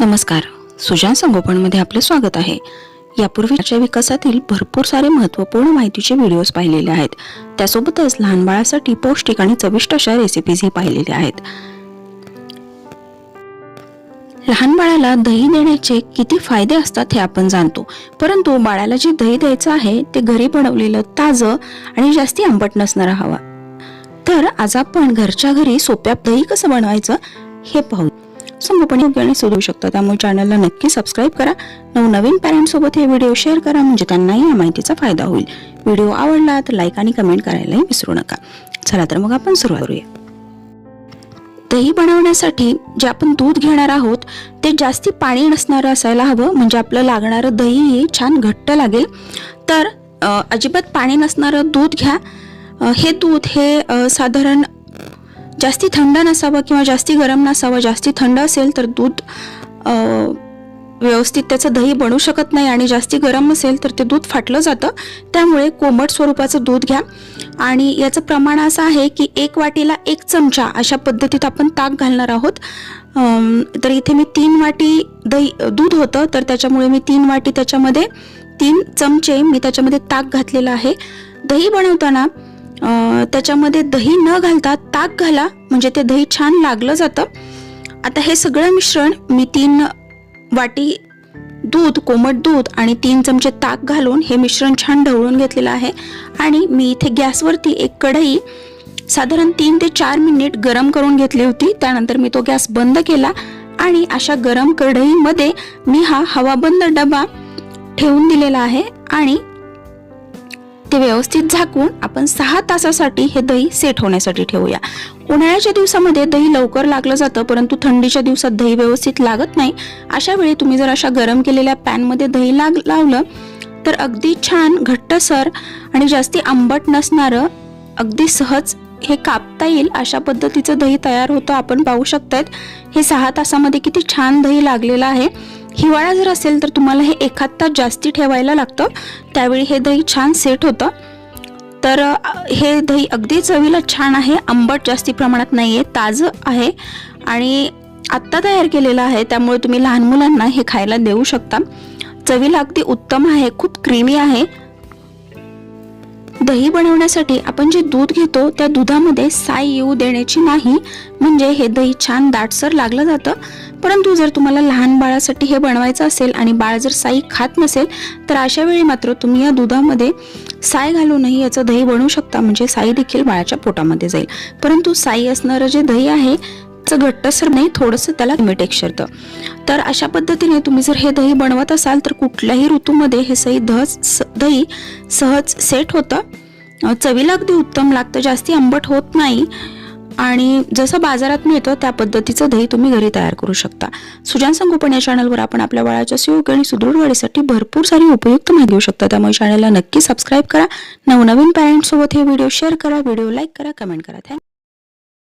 नमस्कार. सुजान संगोपनमध्ये आपलं स्वागत आहे. यापूर्वीच्या विकासातील भरपूर सारे महत्त्वपूर्ण माहितीचे व्हिडिओज पाहिलेले आहेत. त्यासोबतच लहान बाळासाठी पौष्टिक आणि चविष्ट अशा रेसिपीजही पाहिलेल्या आहेत. लहान बाळाला दही देण्याचे किती फायदे असतात हे आपण जाणतो. परंतु बाळाला जे दही द्यायचं आहे ते घरी बनवलेलं ताजं आणि जास्ती आंबट नसणारं हवा. तर आज आपण घरच्या घरी सोप्या दही कसं बनवायचं हे पाहू. संगोपन योग्य आणि सुधरू शकतं. त्यामुळे चॅनलला नक्की सबस्क्राईब करा. नवनवीन पॅरेंट सोबत हे व्हिडिओ शेअर करा. म्हणजे त्यांनाही या माहितीचा फायदा होईल. व्हिडिओ आवडला तर लाईक आणि कमेंट करायलाही विसरू नका. चला तर मग आपण सुरुवात करूया. दही बनवण्यासाठी जे आपण दूध घेणार आहोत ते जास्ती पाणी नसणारं असायला हवं. म्हणजे आपलं लागणारं दही छान घट्ट लागेल. तर अजिबात पाणी नसणारं दूध घ्या. हे दूध हे साधारण जास्ती थंड नसावं किंवा जास्ती गरम नसावं जास्ती थंड असेल तर दूध व्यवस्थित त्याचं दही बनू शकत नाही आणि जास्ती गरम असेल तर ते दूध फाटलं जातं. त्यामुळे कोमट स्वरूपाचं दूध घ्या. आणि याचं प्रमाण असं आहे की एक वाटीला एक चमचा अशा पद्धतीत आपण ताक घालणार आहोत. तर इथे मी तीन वाटी दही दूध होतं तर त्याच्यामुळे मी तीन वाटी त्याच्यामध्ये तीन चमचे मी त्याच्यामध्ये ताक घातलेलं आहे. दही बनवताना त्याच्यामध्ये दही न घालता ताक घाला. म्हणजे ते दही छान लागलं जातं. आता हे सगळं मिश्रण मी तीन वाटी दूध कोमट दूध आणि तीन चमचे ताक घालून हे मिश्रण छान ढवळून घेतलेलं आहे. आणि मी इथे गॅसवरती एक कढई साधारण तीन ते चार मिनिट गरम करून घेतली होती. त्यानंतर मी तो गॅस बंद केला आणि अशा गरम कढईमध्ये मी हा हवाबंद डबा ठेवून दिलेला आहे. आणि ते व्यवस्थित झाकून आपण सहा तासासाठी हे दही सेट होण्यासाठी ठेवूया. उन्हाळ्याच्या दिवसामध्ये दही लवकर लागलं जातं परंतु थंडीच्या दिवसात दही व्यवस्थित लागत नाही. अशा वेळी तुम्ही जर अशा गरम केलेल्या पॅनमध्ये दही लाग लावलं तर अगदी छान घट्टसर आणि जास्ती आंबट नसणारं अगदी सहज हे कापता येईल अशा पद्धतीचं दही तयार होतं आपण पाहू शकतात हे सहा तासामध्ये किती छान दही लागलेलं आहे. हिवाळा जर असेल तर तुम्हाला हे एखाद तास जास्ती ठेवायला लागतं. त्यावेळी हे दही छान सेट होतं. तर हे दही अगदी चवीला छान आहे. आंबट जास्ती प्रमाणात नाही आहे ताजं आहे. आणि आत्ता तयार केलेलं आहे. त्यामुळे तुम्ही लहान मुलांना हे खायला देऊ शकता. चवीला अगदी उत्तम आहे. खूप क्रीमी आहे. दही बनवण्यासाठी आपण जे दूध घेतो त्या दुधामध्ये साय येऊ देण्याची नाही. म्हणजे हे दही छान दाटसर लागलं जातं. परंतु जर तुम्हाला लहान बाळासाठी हे बनवायचं असेल आणि बाळ जर साई खात नसेल तर अशा वेळी मात्र तुम्ही या दुधामध्ये साय घालूनही याचं दही बनवू शकता. म्हणजे साई देखील बाळाच्या पोटामध्ये जाईल. परंतु साई असणारं जे दही आहे चं घट्टसर नाही थोडंसं त्याला मीठ शिरतं तर अशा पद्धतीने तुम्ही जर हे दही बनवत असाल तर कुठल्याही ऋतूमध्ये हे सही दहज स- दही सहज सेट होतं. चवीला अगदी उत्तम लागतं. जास्ती आंबट होत नाही. आणि जसं बाजारात मिळतं त्या पद्धतीचं दही तुम्ही घरी तयार करू शकता. सुजान संगोपन या चॅनलवर आपण आपल्या बाळाच्या सुयोग आणि सुदृढ वाढीसाठी भरपूर सारी उपयुक्त माहिती घेऊ शकता. त्यामुळे चॅनलला नक्की सबस्क्राईब करा. नवनवीन पॅरेंट्ससोबत हे व्हिडिओ शेअर करा. व्हिडिओ लाईक करा कमेंट करा. Thank you